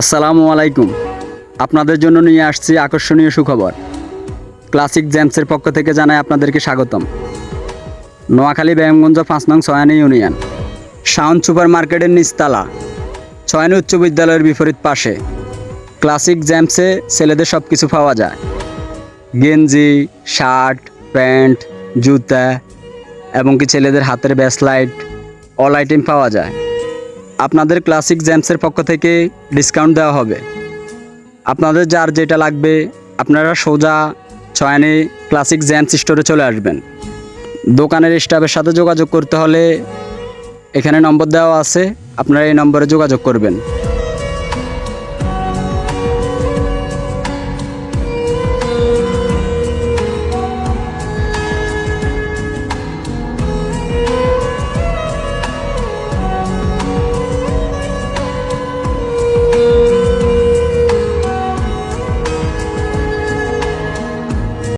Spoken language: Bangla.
আসসালামু আলাইকুম। আপনাদের জন্য নিয়ে আসছি আকর্ষণীয় সুখবর। ক্লাসিক জেমসের পক্ষ থেকে জানাই আপনাদেরকে স্বাগতম। নোয়াখালী ব্যায়ামগঞ্জ পাঁচ নং ছয়ানি ইউনিয়ন। শাউন সুপার মার্কেটের নিচতলা। ছয়ানি উচ্চ বিদ্যালয়ের বিপরীত পাশে। ক্লাসিক জেমসে ছেলেদের সব কিছু পাওয়া যায়। গেঞ্জি, শার্ট, প্যান্ট, জুতা এবং কি ছেলেদের হাতের ব্যাসলাইট, অল আইটেম পাওয়া যায়। আপনাদের ক্লাসিক জেমসের পক্ষ থেকে ডিসকাউন্ট দেওয়া হবে। আপনাদের যার যেটা লাগবে, আপনারা সোজা ছয়ানে ক্লাসিক জেমস স্টোরে চলে আসবেন। দোকানের স্টাফের সাথে যোগাযোগ করতে হলে এখানে নম্বর দেওয়া আছে, আপনারা এই নম্বরে যোগাযোগ করবেন।